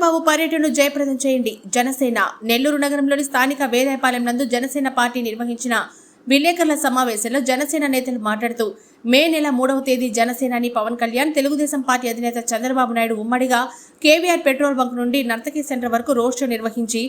చంద్రబాబు పర్యటనను జయప్రదం చేయండి. జనసేన నెల్లూరు నగరంలోని స్థానిక వేదాయపాలెం నందు జనసేన పార్టీ నిర్వహించిన విలేకరుల సమావేశంలో జనసేన నేతలు మాట్లాడుతూ మే నెల మూడవ తేదీ జనసేనాని పవన్ కళ్యాణ్ తెలుగుదేశం పార్టీ అధినేత చంద్రబాబు నాయుడు ఉమ్మడిగా కేవీఆర్ పెట్రోల్ బంక్ నుండి నర్తకి సెంటర్ వరకు రోడ్ షో నిర్వహించి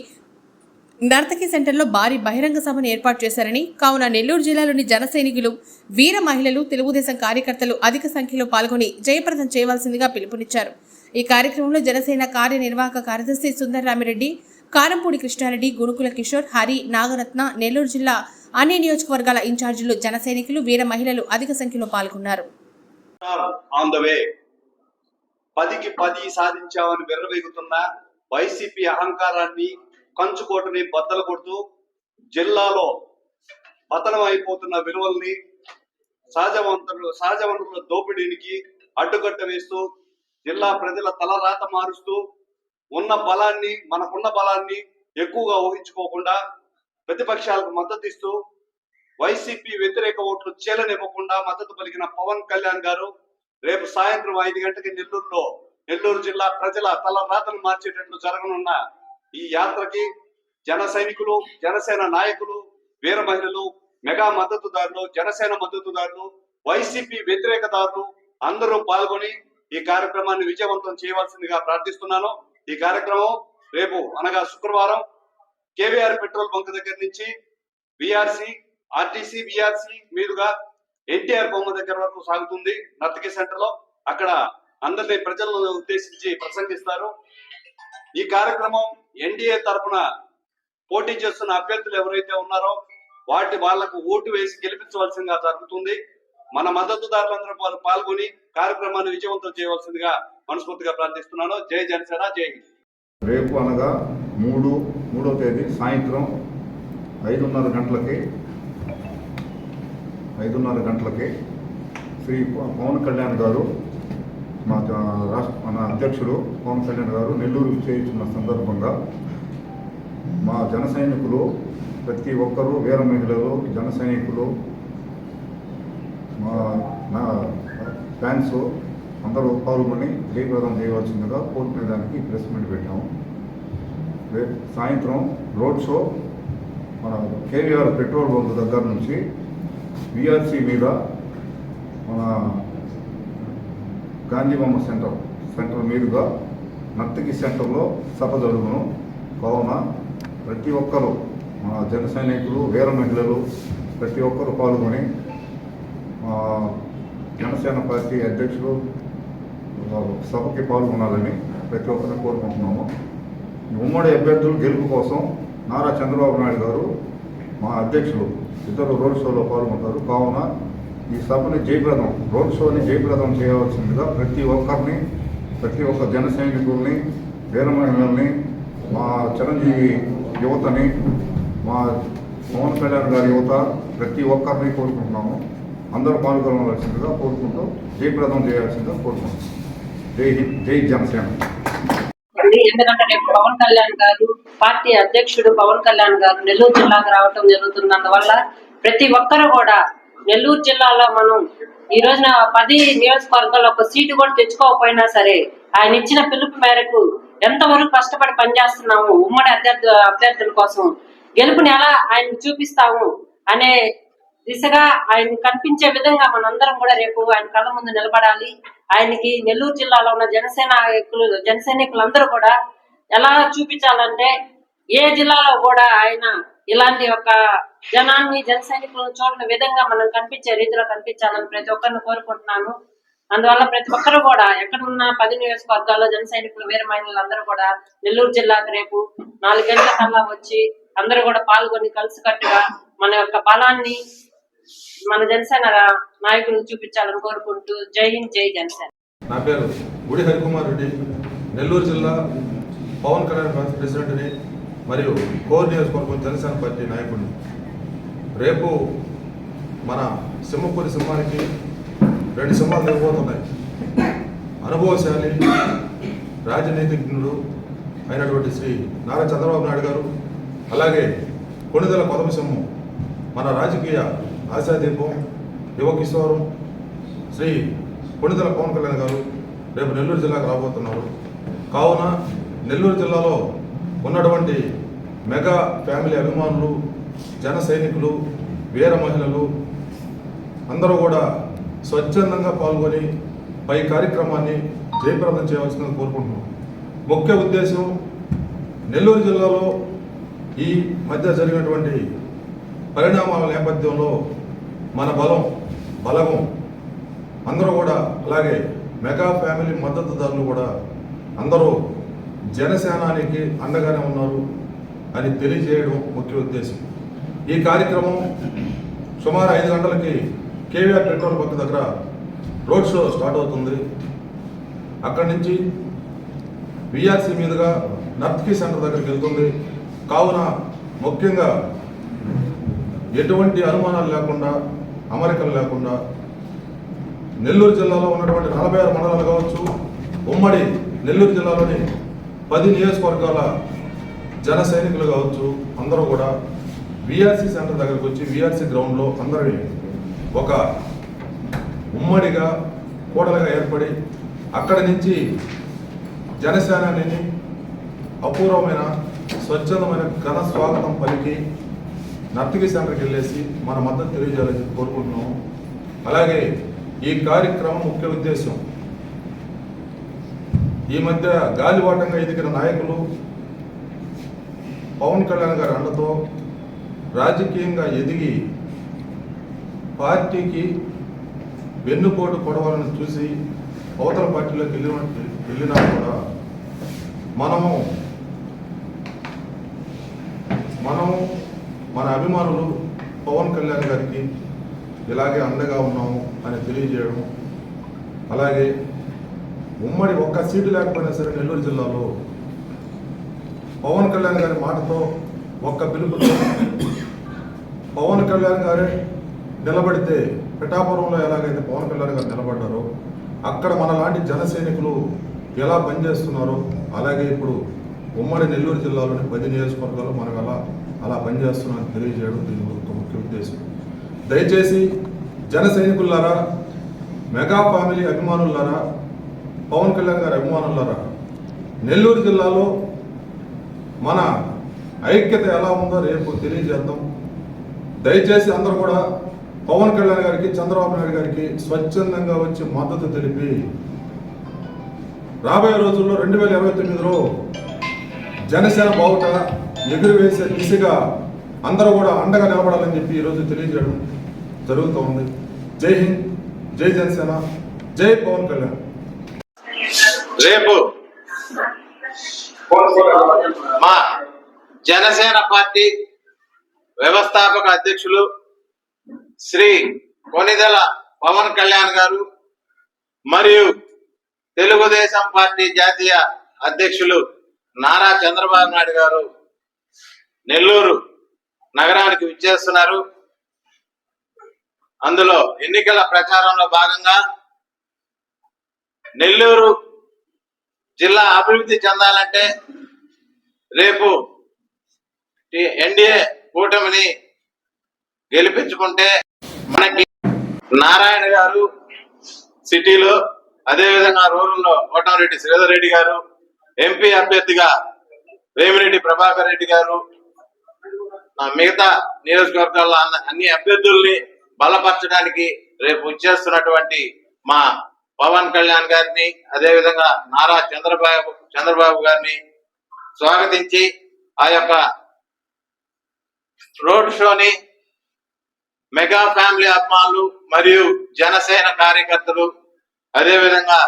నర్తకి సెంటర్లో భారీ బహిరంగ సభను ఏర్పాటు చేశారని కావున నెల్లూరు జిల్లాలోని జన సైనికులు వీర మహిళలు తెలుగుదేశం కార్యకర్తలు అధిక సంఖ్యలో పాల్గొని జయప్రదం చేయవలసిందిగా పిలుపునిచ్చారు. ఈ కార్యక్రమంలో జనసేన కార్యనిర్వాహక కార్యదర్శి సుందర్రామిరెడ్డి కారంపూడి కృష్ణారెడ్డి గురుకుల కిషోర్ హరి నాగరత్న నెల్లూరు జిల్లా అన్ని నియోజకవర్గాల ఇన్ఛార్జీలు జన సైనికులు వీర మహిళలు అధిక సంఖ్యలో పాల్గొన్నారు. ఆన్ ద వే పదికి పది సాధించామని విర్రవీగుతున్న వైసీపీ అహంకారాన్ని కంచుకోటని బద్దలు కొడుతూ జిల్లాలో పతనం అయిపోతున్న విలువల్ని సహజ వనరులు సహజ వనరుల దోపిడీనికి అడ్డుకట్ట వేస్తూ జిల్లా ప్రజల తలరాత మారుస్తూ ఉన్న బలాన్ని మనకున్న బలాన్ని ఎక్కువగా ఊహించుకోకుండా ప్రతిపక్షాలకు మద్దతు ఇస్తూ వైసీపీ వ్యతిరేక ఓట్లు చేలనివ్వకుండా మద్దతు పలికిన పవన్ కళ్యాణ్ గారు రేపు సాయంత్రం ఐదు గంటకి నెల్లూరులో నెల్లూరు జిల్లా ప్రజల తల రాతను మార్చేటట్లు జరగనున్న ఈ యాత్రకి జన సైనికులు జనసేన నాయకులు వీర మహిళలు మెగా మద్దతుదారులు జనసేన మద్దతుదారులు వైసీపీ వ్యతిరేకదారులు అందరూ పాల్గొని ఈ కార్యక్రమాన్ని విజయవంతం చేయవలసిందిగా ప్రార్థిస్తున్నాను. ఈ కార్యక్రమం రేపు అనగా శుక్రవారం కేవీఆర్ పెట్రోల్ బంక్ దగ్గర నుంచి విఆర్సి ఆర్టీసీ విఆర్సి మీదుగా ఎన్టీఆర్ బొమ్మ దగ్గర వరకు సాగుతుంది. నర్తకి సెంటర్లో అక్కడ అందరినీ ప్రజలను ఉద్దేశించి ప్రసంగిస్తారు. ఈ కార్యక్రమం ఎన్డీఏ తరఫున పోటీ చేస్తున్న అభ్యర్థులు ఎవరైతే ఉన్నారో వాటి వాళ్ళకు ఓటు వేసి గెలిపించవలసిందిగా జరుగుతుంది. మన మద్దతుదారులందరూ వారు పాల్గొని కార్యక్రమాన్ని విజయవంతం చేయవలసిందిగా మనస్ఫూర్తిగా ప్రార్థిస్తున్నాను. జై జనసేన జై హింద్. రేపు అనగా మూడు మూడో తేదీ సాయంత్రం ఐదున్నర గంటలకి ఐదున్నర గంటలకి శ్రీ పవన్ కళ్యాణ్ గారు మా రాష్ట్ర మన అధ్యక్షుడు పవన్ కళ్యాణ్ గారు నెల్లూరు చేయించున్న సందర్భంగా మా జన సైనికులు ప్రతి ఒక్కరూ వీర మహిళలు జన సైనికులు మా నా ఫ్యాన్స్ అందరూ పాల్గొని జయప్రదం చేయవలసిందిగా కోరుకునేదానికి ప్రెస్ మీట్ పెట్టాము. సాయంత్రం రోడ్ షో మన కేవీఆర్ పెట్రోల్ బంక్ దగ్గర నుంచి విఆర్సి మీద మన గాంధీబొమ్మ సెంటర్ సెంటర్ మీదుగా నర్తకి సెంటర్లో సభ జరుగును. కావున ప్రతి ఒక్కరూ మన జన సైనికులు వీర మహిళలు ప్రతి ఒక్కరు పాల్గొని జనసేన పార్టీ అధ్యక్షులు సభకి పాల్గొనాలని ప్రతి ఒక్కరిని కోరుకుంటున్నాము. ఉమ్మడి అభ్యర్థులు గెలుపు కోసం నారా చంద్రబాబు నాయుడు గారు మా అధ్యక్షులు ఇద్దరు రోడ్ షోలో పాల్గొంటారు. కావున ఈ సభని జయప్రదం రోడ్ షోని జయప్రదం చేయవలసిందిగా ప్రతి ఒక్కరిని ప్రతి ఒక్క జన సైనికుల్ని వీరమహిళల్ని మా చిరంజీవి యువతని మా పవన్ కళ్యాణ్ గారి యువత ప్రతి ఒక్కరిని కోరుకుంటున్నాము. అందరూ పాల్గొనవలసిందిగా కోరుకుంటూ జయప్రదం చేయాల్సిందిగా కోరుకుంటాం జై హింద్ జై జనసేన. ఎందుకంటే రేపు పవన్ కళ్యాణ్ గారు పార్టీ అధ్యక్షుడు పవన్ కళ్యాణ్ గారు నెల్లూరు జిల్లాకు రావటం జరుగుతున్నందువల్ల ప్రతి ఒక్కరు కూడా నెల్లూరు జిల్లాలో మనం ఈ రోజున పది నియోజకవర్గాల్లో ఒక సీటు కూడా తెచ్చుకోకపోయినా సరే ఆయన ఇచ్చిన పిలుపు మేరకు ఎంతవరకు కష్టపడి పనిచేస్తున్నాము ఉమ్మడి అభ్యర్థు అభ్యర్థుల కోసం గెలుపుని ఎలా ఆయన చూపిస్తాము అనే దిశగా ఆయన కనిపించే విధంగా మనందరం కూడా రేపు ఆయన కళ్ళ ముందు నిలబడాలి. ఆయనకి నెల్లూరు జిల్లాలో ఉన్న జనసేన జనసైనికులందరూ కూడా ఎలా చూపించాలంటే ఏ జిల్లాలో కూడా ఆయన ఇలాంటి ఒక జనాన్ని జనసైనికులను చూడని విధంగా మనం కనిపించే రీతిలో కనిపించాలని ప్రతి ఒక్కరిని కోరుకుంటున్నాను. అందువల్ల ప్రతి ఒక్కరు కూడా ఎక్కడున్న పది నియోజకవర్గాల్లో జన సైనికులు వీర మహిళలు అందరూ కూడా నెల్లూరు జిల్లాకు రేపు నాలుగు గంటల కల్లా వచ్చి అందరూ కూడా పాల్గొని కలిసికట్టుగా మన యొక్క బలాన్ని మన జనసేన నాయకులు చూపించాలని కోరుకుంటూ జై హింద్ జై జనసేన. నా పేరు గుడి హరికుమార్ రెడ్డి. నెల్లూరు జిల్లా పవన్ కళ్యాణ్ ప్రెసిడెంట్ని మరియు కోర్ నియోజకవర్గం జనసేన పార్టీ నాయకుడిని. రేపు మన సింహపురి సింహానికి రెండు సింహాలు దిగబోతున్నాయి అనుభవశాలి రాజనీతిజ్ఞుడు అయినటువంటి శ్రీ నారా చంద్రబాబు నాయుడు గారు అలాగే కొణిదెల పదమసింహం మన రాజకీయ ఆశాదీపం యువకిశోరం శ్రీ కొణిదెల పవన్ కళ్యాణ్ గారు రేపు నెల్లూరు జిల్లాకు రాబోతున్నారు. కావున నెల్లూరు జిల్లాలో ఉన్నటువంటి మెగా ఫ్యామిలీ అభిమానులు జన సైనికులు వీర మహిళలు అందరూ కూడా స్వచ్ఛందంగా పాల్గొని పై కార్యక్రమాన్ని జయప్రదం చేయవలసిందని కోరుకుంటున్నాం. ముఖ్య ఉద్దేశం నెల్లూరు జిల్లాలో ఈ మధ్య జరిగినటువంటి పరిణామాల నేపథ్యంలో మన బలం బలము. అందరూ కూడా అలాగే మెగా ఫ్యామిలీ మద్దతుదారులు కూడా అందరూ జనసేనానికి అండగానే ఉన్నారు అని తెలియజేయడం ముఖ్య ఉద్దేశం. ఈ కార్యక్రమం సుమారు ఐదు గంటలకి కేవీఆర్ పెట్రోల్ బంక్ దగ్గర రోడ్ షో స్టార్ట్ అవుతుంది. అక్కడి నుంచి విఆర్సీ మీదుగా నర్త్కి సెంటర్ దగ్గరికి వెళ్తుంది. కావున ముఖ్యంగా ఎటువంటి అనుమానాలు లేకుండా అమరికలు లేకుండా నెల్లూరు జిల్లాలో ఉన్నటువంటి నలభై ఆరు మండలాలు కావచ్చు ఉమ్మడి నెల్లూరు జిల్లాలోని పది నియోజకవర్గాల జన సైనికులు కావచ్చు అందరూ కూడా విఆర్సీ సెంటర్ దగ్గరకు వచ్చి విఆర్సీ గ్రౌండ్లో అందరినీ ఒక ఉమ్మడిగా కూడలుగా ఏర్పడి అక్కడి నుంచి జనసేనాని అపూర్వమైన స్వచ్ఛందమైన ఘన స్వాగతం పలికి నర్తకి సెంటర్కి వెళ్ళేసి మన మద్దతు తెలియజేయాలని కోరుకుంటున్నాం. కోరుకుంటున్నాము అలాగే ఈ కార్యక్రమం ముఖ్య ఉద్దేశం. ఈ మధ్య గాలివాటంగా ఎదిగిన నాయకులు పవన్ కళ్యాణ్ గారి అండతో రాజకీయంగా ఎదిగి పార్టీకి వెన్నుపోటు పొడవాలని చూసి అవతల పార్టీలోకి వెళ్ళిన వెళ్ళినా కూడా మనము మన అభిమానులు పవన్ కళ్యాణ్ గారికి ఇలాగే అండగా ఉన్నాము అని తెలియజేయడం అలాగే ఉమ్మడి ఒక్క సీటు లేకపోయినా సరే నెల్లూరు జిల్లాలో పవన్ కళ్యాణ్ గారి మాటతో ఒక్క పిలుపుతో పవన్ కళ్యాణ్ గారే నిలబడితే పిఠాపురంలో ఎలాగైతే పవన్ కళ్యాణ్ గారు నిలబడ్డారో అక్కడ మనలాంటి జనసైనికులు ఎలా పనిచేస్తున్నారో అలాగే ఇప్పుడు ఉమ్మడి నెల్లూరు జిల్లాలోని పది నియోజకవర్గాలు మనం అలా అలా పనిచేస్తున్నామని తెలియజేయడం దీని ఒక ముఖ్య ఉద్దేశం. దయచేసి జన సైనికులారా మెగా ఫ్యామిలీ అభిమానులారా పవన్ కళ్యాణ్ గారి అభిమానులారా నెల్లూరు జిల్లాలో మన ఐక్యత ఎలా ఉందో రేపు తెలియజేద్దాం. దయచేసి అందరూ కూడా పవన్ కళ్యాణ్ గారికి చంద్రబాబు నాయుడు గారికి స్వచ్ఛందంగా వచ్చి మద్దతు తెలిపి రాబోయే రోజుల్లో రెండు వేల ఇరవై తొమ్మిదిలో జనసేన బావుట ఎగురువేసే దిశగా అందరూ కూడా అండగా నిలబడాలని చెప్పి ఈరోజు తెలియజేయడం జరుగుతూ ఉంది. జై హింద్ జై జనసేన జై పవన్ కళ్యాణ్. రేపు మా జనసేన పార్టీ వ్యవస్థాపక అధ్యక్షులు శ్రీ కొనిదెల పవన్ కళ్యాణ్ గారు మరియు తెలుగుదేశం పార్టీ జాతీయ అధ్యక్షులు నారా చంద్రబాబు నాయుడు గారు నెల్లూరు నగరానికి విచ్చేస్తున్నారు. అందులో ఎన్నికల ప్రచారంలో భాగంగా నెల్లూరు జిల్లా అభివృద్ధి చెందాలంటే రేపు ఎన్డీఏ కూటమిని గెలిపించుకుంటే మనకి నారాయణ గారు సిటీలో అదేవిధంగా రూరల్లో కోటంరెడ్డి శ్రీధర్ రెడ్డి గారు ఎంపీ అభ్యర్థిగా వేమిరెడ్డి ప్రభాకర్ రెడ్డి గారు మిగతా నియోజకవర్గాల్లో అన్ని అభ్యర్థుల్ని బలపరచడానికి రేపు చేస్తున్నటువంటి మా పవన్ కళ్యాణ్ గారిని అదేవిధంగా నారా చంద్రబాబు చంద్రబాబు గారిని స్వాగతించి ఆ యొక్క రోడ్ షోని మెగా ఫ్యామిలీ అభిమానులు మరియు జనసేన కార్యకర్తలు అదేవిధంగా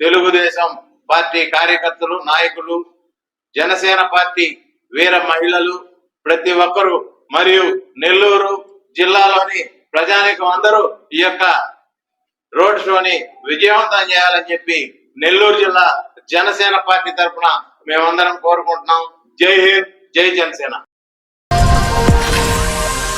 తెలుగుదేశం పార్టీ కార్యకర్తలు నాయకులు జనసేన పార్టీ వీర మహిళలు ప్రతి ఒక్కరూ మరియు నెల్లూరు జిల్లాలోని ప్రజానికం అందరూ ఈ యొక్క రోడ్ షోని విజయవంతం చేయాలని చెప్పి నెల్లూరు జిల్లా జనసేన పార్టీ తరఫున మేమందరం కోరుకుంటున్నాం. జై హింద్ జై జనసేన.